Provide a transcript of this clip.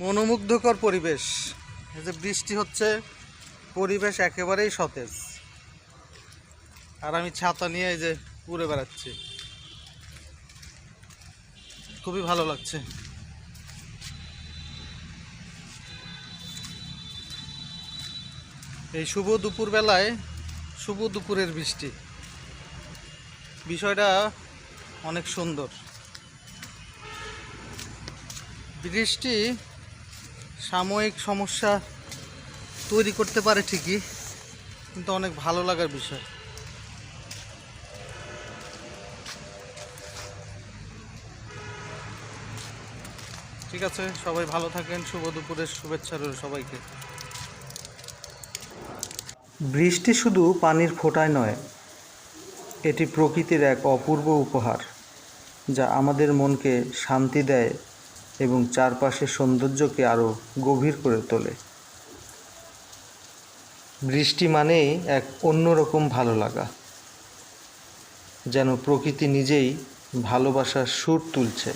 মনোমুগ্ধকর পরিবেশ। এই যে বৃষ্টি হচ্ছে, পরিবেশ একেবারেই সতেজ। আর আমি ছাতা নিয়ে এই যে উড়ে বেড়াচ্ছি। খুবই ভালো লাগছে। এই শুভ দুপুর বেলায় শুভ দুপুরের বৃষ্টি। বিষয়টা অনেক সুন্দর। বৃষ্টি সাময়িক সমস্যা তৈরি করতে পারে ঠিকই, কিন্তু অনেক ভালো লাগার বিষয়। ঠিক আছে, সবাই ভালো থাকেন, শুভ দুপুরের শুভেচ্ছা রইল সবাইকে। বৃষ্টি শুধু পানির ফোঁটায় নয়, এটি প্রকৃতির এক অপূর্ব উপহার, যা আমাদের মনকে শান্তি দেয় এবং চারপাশের সৌন্দর্যকে আরও গভীর করে তোলে। বৃষ্টি মানে এক অন্যরকম ভালো লাগা, যেন প্রকৃতি নিজেই ভালোবাসার সুর তুলছে।